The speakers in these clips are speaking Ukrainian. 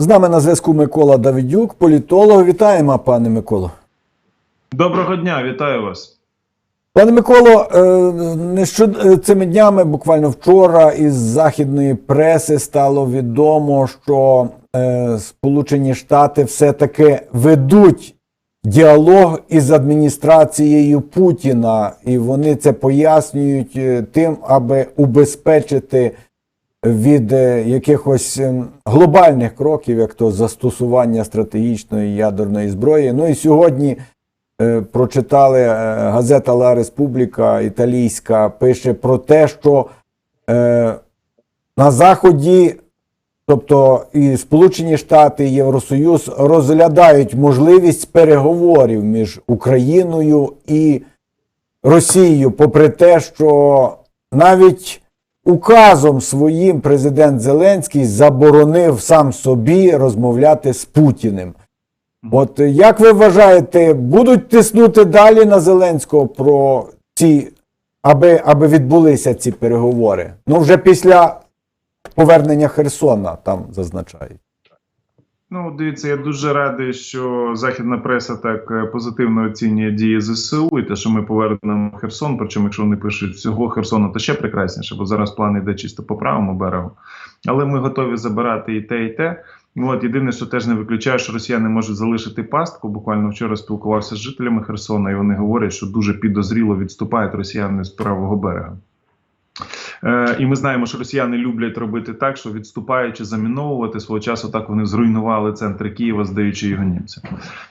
З нами на зв'язку Микола Давидюк, політолог. Вітаємо, пане Миколо. Доброго дня, вітаю вас. Пане Миколо, е, е, цими днями, буквально вчора, із західної преси стало відомо, що е, Сполучені Штати все-таки ведуть діалог із адміністрацією Путіна, і вони це пояснюють тим, аби убезпечити від е, якихось ем, глобальних кроків, як то застосування стратегічної ядерної зброї. Ну і сьогодні е, прочитали е, газета Ла Республіка Італійська пише про те, що на Заході, тобто і Сполучені Штати, і Євросоюз розглядають можливість переговорів між Україною і Росією, попри те, що навіть указом своїм президент Зеленський заборонив сам собі розмовляти з Путіним. От як ви вважаєте, будуть тиснути далі на Зеленського про ці, аби, аби відбулися ці переговори? Ну, вже після повернення Херсона там зазначають. Ну, дивіться, я дуже радий, що західна преса так е, позитивно оцінює дії ЗСУ і те, що ми повернемо Херсон. Причому, якщо вони пишуть всього Херсона, то ще прекрасніше, бо зараз план йде чисто по правому берегу. Але ми готові забирати і те, і те. От єдине, що теж не виключає, що росіяни можуть залишити пастку. Буквально вчора спілкувався з жителями Херсона, і вони говорять, що дуже підозріло відступають росіяни з правого берега. Е, і ми знаємо, що росіяни люблять робити так, що відступаючи, заміновувати свого часу, так вони зруйнували центри Києва, здаючи його німцям.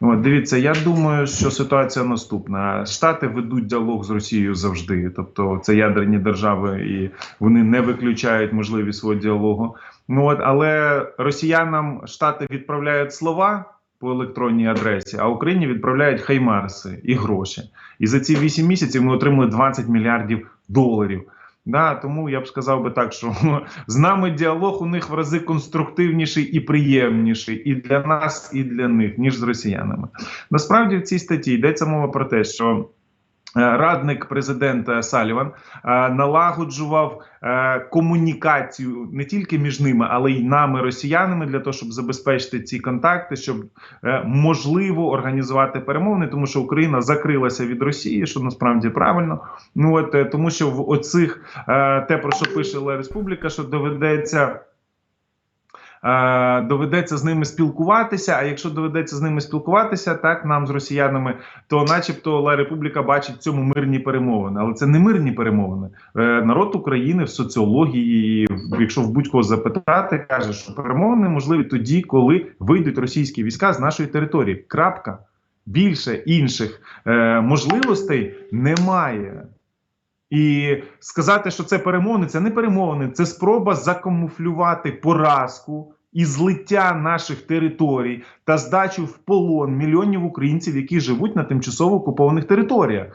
От дивіться, я думаю, що ситуація наступна: Штати ведуть діалог з Росією завжди, тобто це ядерні держави, і вони не виключають можливість свого діалогу. Ну от але росіянам штати відправляють слова. По електронній адресі, а Україні відправляють хаймарси і гроші. І за ці 8 місяців ми отримали 20 мільярдів доларів. Да, тому я б сказав би так, що з нами діалог у них в рази конструктивніший і приємніший і для нас, і для них, ніж з росіянами. Насправді в цій статті йдеться мова про те, що радник президента Саліван е, налагоджував е, комунікацію не тільки між ними, але й нами, росіянами, для того, щоб забезпечити ці контакти, щоб е, можливо організувати перемовини, тому що Україна закрилася від Росії, що насправді правильно. Ну от е, тому, що в оцих е, те, про що пише Ла Республіка, що доведеться. Е, Доведеться з ними спілкуватися. А якщо доведеться з ними спілкуватися, так нам з росіянами, то, начебто, Ла Републіка бачить в цьому мирні перемовини. Але це не мирні перемовини. Е, Народ України в соціології, якщо в будь-кого запитати, каже, що перемовини можливі тоді, коли вийдуть російські війська з нашої території. Крапка. Більше інших е, можливостей немає. І сказати, що це перемовини, це не перемовини, це спроба закамуфлювати поразку і злиття наших територій та здачу в полон мільйонів українців, які живуть на тимчасово окупованих територіях.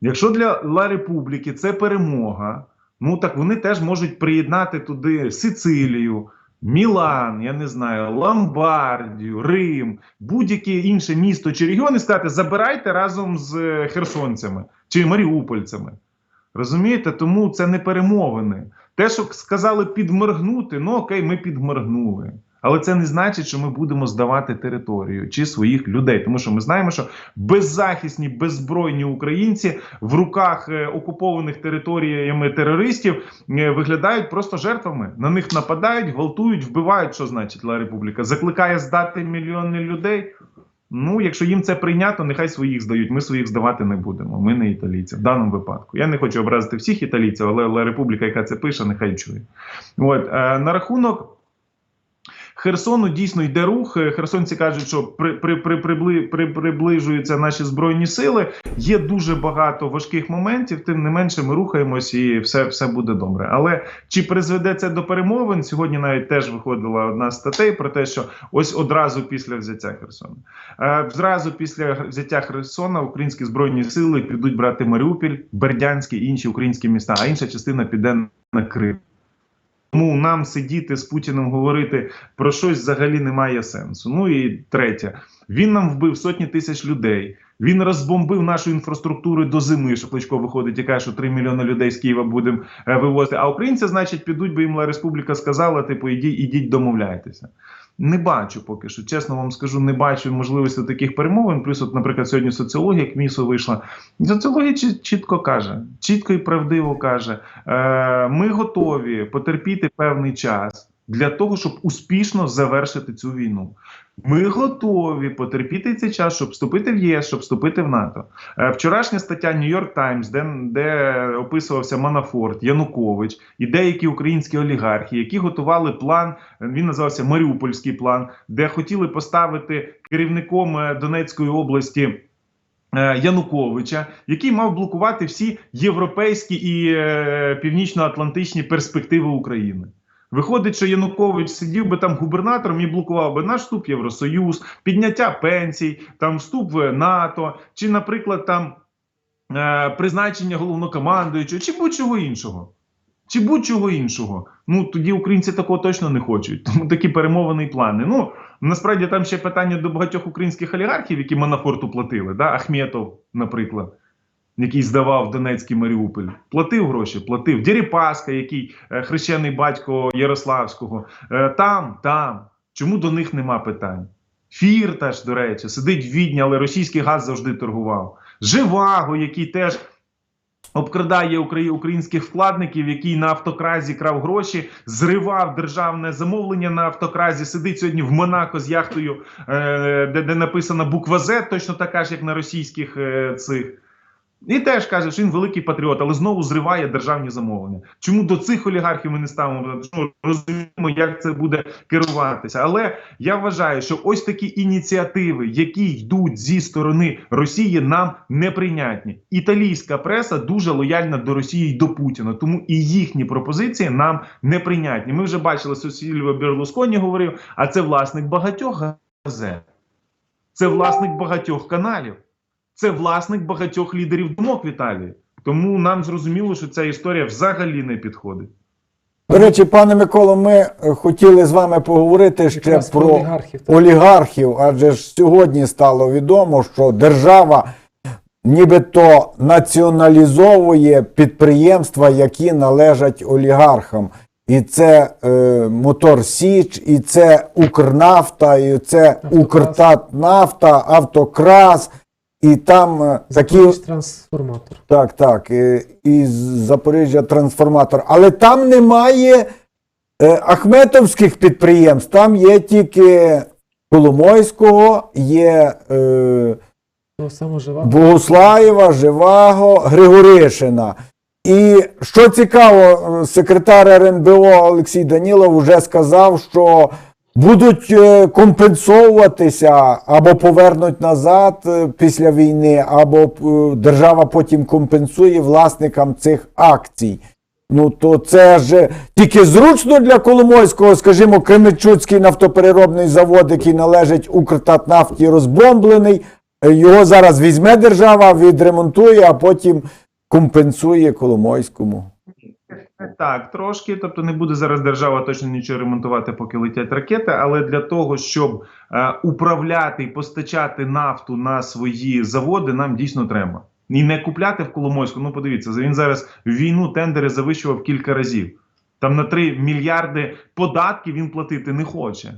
Якщо для Ла Републіки це перемога, ну так вони теж можуть приєднати туди Сицилію, Мілан, я не знаю, Ломбардію, Рим, будь-яке інше місто чи регіон і сказати, забирайте разом з е, херсонцями чи маріупольцями. Розумієте, тому це не перемовини. Те, що сказали підморгнути, ну окей, ми підморгнули. Але це не значить, що ми будемо здавати територію чи своїх людей, тому що ми знаємо, що беззахисні, беззбройні українці в руках е, окупованих територіями терористів е, виглядають просто жертвами. На них нападають, гвалтують, вбивають. Що значить Ла Републіка? Закликає здати мільйони людей. Ну, якщо їм це прийнято, нехай своїх здають. Ми своїх здавати не будемо. Ми не італійці в даному випадку. Я не хочу образити всіх італійців, але але Републіка, яка це пише, нехай чує. От е, на рахунок. Херсону дійсно йде рух. Е, Херсонці кажуть, що при, при, при, прибли, при, приближуються наші збройні сили. Є дуже багато важких моментів. Тим не менше, ми рухаємось і все, все буде добре. Але чи призведе це до перемовин? Сьогодні навіть теж виходила одна з статей про те, що ось одразу після взяття Херсона, е, зразу після взяття Херсона українські збройні сили підуть брати Маріуполь, Бердянське і інші українські міста, а інша частина піде на Крим. Тому нам сидіти з Путіним говорити про щось взагалі немає сенсу. Ну і третє, він нам вбив сотні тисяч людей. Він розбомбив нашу інфраструктуру до зими. Що Кличко виходить і каже, що 3 мільйони людей з Києва будемо е, вивозити. А українці, значить, підуть, бо їм Республіка сказала: типу, ідіть, ідіть домовляйтеся. Не бачу поки що. Чесно вам скажу, не бачу можливості таких перемовин. Плюс, от, наприклад, сьогодні соціологія КМІСу вийшла. Соціологія чіт- чітко каже, чітко і правдиво каже: е, ми готові потерпіти певний час для того, щоб успішно завершити цю війну. Ми готові потерпіти цей час, щоб вступити в ЄС, щоб вступити в НАТО. Е, Вчорашня стаття New York Times, де, де описувався Манафорт, Янукович і деякі українські олігархи, які готували план. Він називався Маріупольський план, де хотіли поставити керівником е, Донецької області. е, Януковича, який мав блокувати всі європейські і північно-атлантичні перспективи України. Виходить, що Янукович сидів би там губернатором і блокував би наш вступ в Євросоюз, підняття пенсій, там вступ в НАТО, чи, наприклад, там е, призначення головнокомандуючого, чи будь-чого іншого. Чи будь-чого іншого. Ну тоді українці такого точно не хочуть. Тому такі перемовини і плани. Ну насправді там ще питання до багатьох українських олігархів, які Манафорту платили. Да? Ахметов, наприклад, який здавав Донецький Маріуполь, платив гроші, платив. Дерипаска, який е, хрещений батько Ярославського. Е, там, там. Чому до них нема питань? Фірташ, до речі, сидить в Відні, але російський газ завжди торгував. Живаго, який теж обкрадає украї- українських вкладників, який на автокразі крав гроші, зривав державне замовлення на автокразі, сидить сьогодні в Монако з яхтою, е, де, де написана буква З, точно така ж, як на російських цих. І теж каже, що він великий патріот, але знову зриває державні замовлення. Чому до цих олігархів ми не ставимо? Що розуміємо, як це буде керуватися. Але я вважаю, що ось такі ініціативи, які йдуть зі сторони Росії, нам неприйнятні. Італійська преса дуже лояльна до Росії і до Путіна, тому і їхні пропозиції нам неприйнятні. Ми вже бачили, що Сільвio Берлусконі говорив, а це власник багатьох газет, це власник багатьох каналів це власник багатьох лідерів думок в Італії. Тому нам зрозуміло, що ця історія взагалі не підходить. До речі, пане Миколо, ми е, хотіли з вами поговорити ще Якраз про про олігархів, олігархів, адже ж сьогодні стало відомо, що держава нібито націоналізовує підприємства, які належать олігархам. І це е, Мотор Січ, і це Укрнафта, і це Автокрас. Укртатнафта, Автокрас, і там е, такі. Трансформатор. Так, так. е, Із Запоріжжя трансформатор. Але там немає е, Ахметовських підприємств, там є тільки Коломойського, є е, Того. Богуслаєва, Живаго, Григоришина. І що цікаво, секретар РНБО Олексій Данілов вже сказав, що будуть е, компенсовуватися або повернуть назад е, після війни, або е, держава потім компенсує власникам цих акцій. Ну то це ж тільки зручно для Коломойського, скажімо, Кременчуцький нафтопереробний завод, який належить Укртатнафті, розбомблений. Його зараз візьме держава, відремонтує, а потім компенсує Коломойському. Так, трошки. Тобто не буде зараз держава точно нічого ремонтувати, поки летять ракети. Але для того, щоб е, управляти і постачати нафту на свої заводи, нам дійсно треба. І не купляти в Коломойську. Ну, подивіться, він зараз війну тендери завищував кілька разів. Там на 3 мільярди податків він платити не хоче.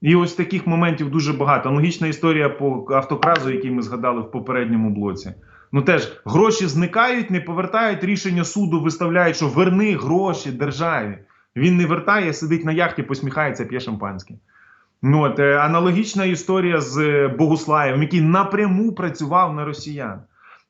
І ось таких моментів дуже багато. Аналогічна історія по автокразу, який ми згадали в попередньому блоці. Ну теж гроші зникають, не повертають рішення суду, виставляють, що верни гроші державі. Він не вертає, сидить на яхті, посміхається, п'є шампанське. Ну, от, е, аналогічна історія з е, Богуслаєвим, який напряму працював на росіян.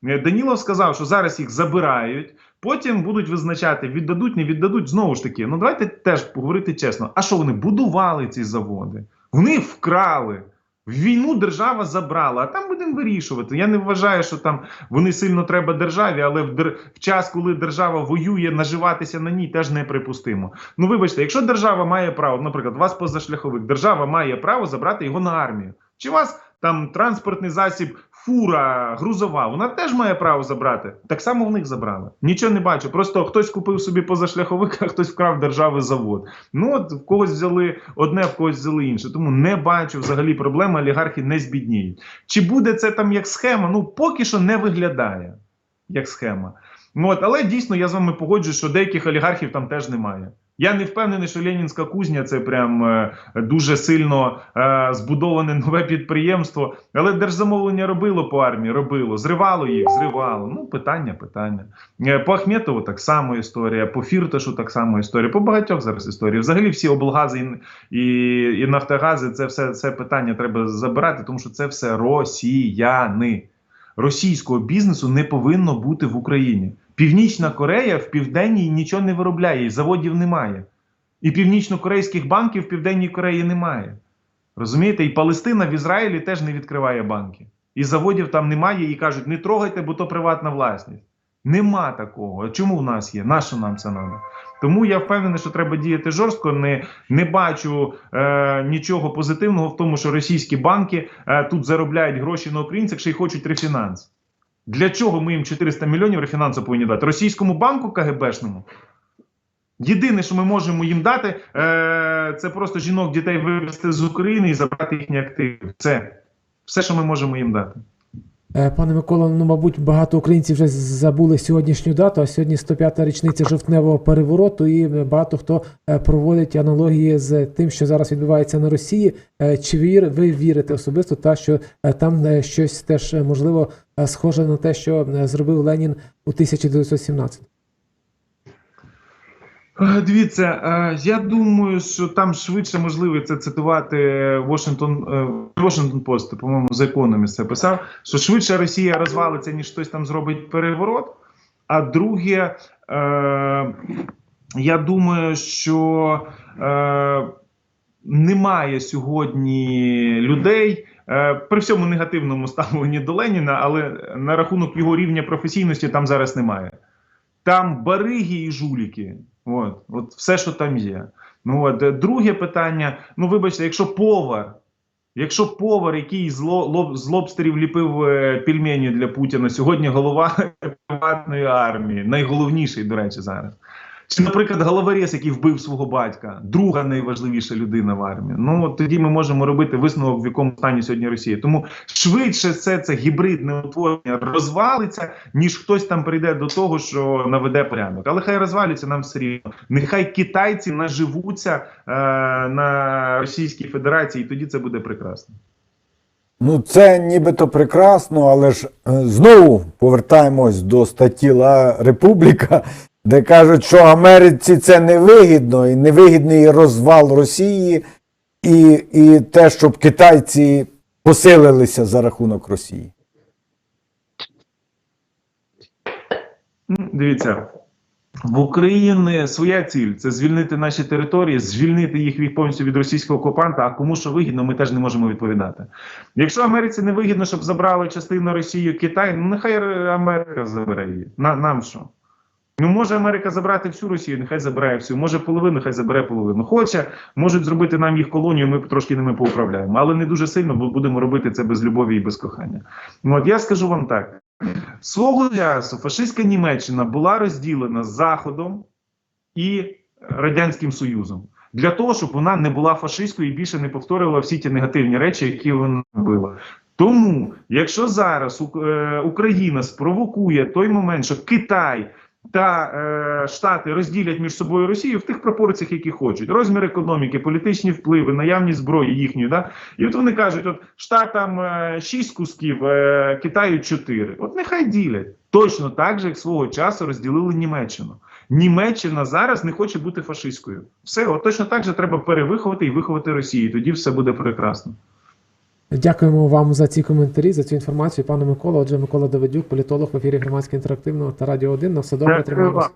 Е, Данілов сказав, що зараз їх забирають, потім будуть визначати, віддадуть, не віддадуть. Знову ж таки, ну давайте теж поговорити чесно. А що вони будували ці заводи? Вони вкрали. Війну держава забрала, а там будемо вирішувати. Я не вважаю, що там вони сильно треба державі, але в, дер... в час, коли держава воює, наживатися на ній теж неприпустимо. Ну вибачте, якщо держава має право, наприклад, вас позашляховик, держава має право забрати його на армію. Чи вас там транспортний засіб, фура, грузова, вона теж має право забрати. Так само в них забрали. Нічого не бачу. Просто хтось купив собі позашляховик, а хтось вкрав держави завод. Ну от в когось взяли одне, в когось взяли інше. Тому не бачу взагалі проблеми, олігархи не збідніють. Чи буде це там як схема? Ну поки що не виглядає як схема. Ну, от, але дійсно я з вами погоджуюсь, що деяких олігархів там теж немає. Я не впевнений, що Ленінська кузня це прям е, дуже сильно е, збудоване нове підприємство. Але держзамовлення робило по армії, робило, зривало їх, зривало. Ну, питання, питання. Е, По Ахметову так само історія, по Фірташу так само історія, по багатьох зараз історії. Взагалі всі облгази і, і, і нафтогази, це все це питання треба забирати, тому що це все росіяни. Російського бізнесу не повинно бути в Україні. Північна Корея в південній нічого не виробляє, і заводів немає. І північно-корейських банків в Південній Кореї немає. Розумієте? І Палестина в Ізраїлі теж не відкриває банки. І заводів там немає, і кажуть, не трогайте, бо то приватна власність. Нема такого. А чому в нас є? Нащо нам це треба? Тому я впевнений, що треба діяти жорстко. Не, не бачу е, нічого позитивного в тому, що російські банки е, тут заробляють гроші на українцях, ще й хочуть рефінанс. Для чого ми їм 400 мільйонів рефінансу повинні дати? Російському банку КГБшному? Єдине, що ми можемо їм дати, е, це просто жінок, дітей вивезти з України і забрати їхні активи. Це все, що ми можемо їм дати. Е, Пане Микола, ну мабуть, багато українців вже забули сьогоднішню дату, а сьогодні 105-та річниця жовтневого перевороту, і багато хто е, проводить аналогії з тим, що зараз відбувається на Росії. Е, Чи вір, ви вірите особисто, та що там щось теж можливо схоже на те, що зробив Ленін у 1917? Е, Дивіться, е, я думаю, що там швидше можливо це цитувати е, Washington Post, по-моєму, з Economist це писав, що швидше Росія розвалиться, ніж хтось там зробить переворот. А друге, е, я думаю, що е, немає сьогодні людей. е, При всьому негативному ставленні до Леніна, але на рахунок його рівня професійності там зараз немає. Там бариги і жуліки. От, от все, що там є. Ну от е, друге питання: ну вибачте, якщо повар, якщо повар, який з, ло, лоб, з лобстерів ліпив е, пельмені для Путіна, сьогодні голова приватної армії, найголовніший, до речі, зараз. Чи, наприклад, головорез, який вбив свого батька, друга найважливіша людина в армії. Ну тоді ми можемо робити висновок, в якому стані сьогодні Росія. Тому швидше все це гібридне утворення розвалиться, ніж хтось там прийде до того, що наведе порядок. Але хай розвалюється нам все рівно. Нехай китайці наживуться е, на Російській Федерації, і тоді це буде прекрасно. Ну, це нібито прекрасно, але ж е, знову повертаємось до статті Ла Републіка, де кажуть, що Америці це невигідно, і невигідний розвал Росії, і, і те, щоб китайці посилилися за рахунок Росії. Ну, Дивіться, в Україні своя ціль це звільнити наші території, звільнити їх від повністю від російського окупанта. А кому що вигідно, ми теж не можемо відповідати. Якщо Америці не вигідно, щоб забрали частину Росії Китай, ну нехай Америка забере її. На, нам що? Ну, може Америка забрати всю Росію, нехай забирає всю. Може половину, хай забере половину. Хоче, можуть зробити нам їх колонію, ми трошки ними поуправляємо. Але не дуже сильно, бо будемо робити це без любові і без кохання. Ну, от я скажу вам так: свого часу фашистська Німеччина була розділена з Заходом і Радянським Союзом. Для того, щоб вона не була фашистською і більше не повторювала всі ті негативні речі, які вона робила. Тому, якщо зараз е, Україна спровокує той момент, що Китай та е, Штати розділять між собою Росію в тих пропорціях, які хочуть: розмір економіки, політичні впливи, наявність зброї їхньої. Да? І от вони кажуть: от Штатам е, 6 кусків, е, Китаю 4. От нехай ділять. Точно так же, як свого часу розділили Німеччину. Німеччина зараз не хоче бути фашистською. Все, от точно так же треба перевиховати і виховати Росію. Тоді все буде прекрасно. Дякуємо вам за ці коментарі, за цю інформацію, пане Микола. Отже, Микола Давидюк, політолог в ефірі громадського інтерактивного та радіо 1. На все добре тримаємося.